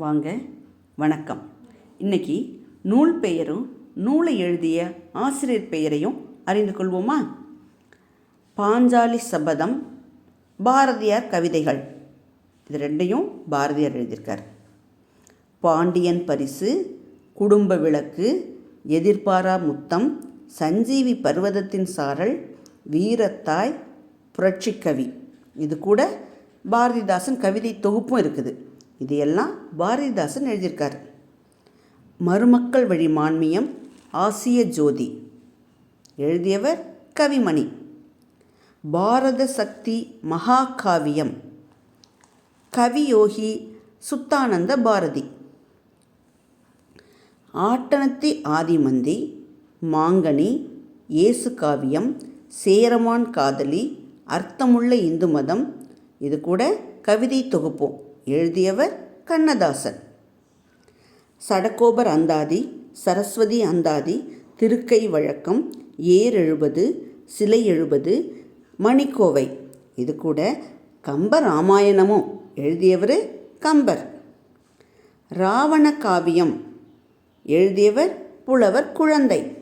வாங்க வணக்கம். இன்னைக்கு நூல் பெயரும் நூலை எழுதிய ஆசிரியர் பெயரையும் அறிந்து கொள்வோமா? பாஞ்சாலி சபதம் பாரதியார் கவிதைகள். இது ரெண்டையும் பாரதியார் எழுதியிருக்கார். பாண்டியன் பரிசு குடும்ப விளக்கு எதிர்பாரா முத்தம் சஞ்சீவி பர்வதத்தின் சாரல் வீரத்தாய் புரட்சிக்கவி இது கூட பாரதிதாசன் கவிதை தொகுப்பும் இருக்குது. இது எல்லாம் பாரதிதாசன் எழுதியிருக்கார். மருமக்கள் வழி மான்மியம் ஆசிய ஜோதி. எழுதியவர் கவிமணி. பாரத சக்தி மகாகாவியம். கவியோகி சுத்தானந்த பாரதி. ஆட்டனத்தி ஆதிமந்தி மாங்கனி இயேசு காவியம் சேரமான் காதலி அர்த்தமுள்ள இந்து மதம். இது கூட கவிதை தொகுப்போம். எழுதியவர் கண்ணதாசன். சடகோபர் அந்தாதி சரஸ்வதி அந்தாதி திருக்கை வழக்கம் ஏர் எழுபது சிலை எழுபது மணிக்கோவை. இது கூட கம்ப ராமாயணமும். எழுதியவர் கம்பர். ராவண காவியம். எழுதியவர் புலவர் குழந்தை.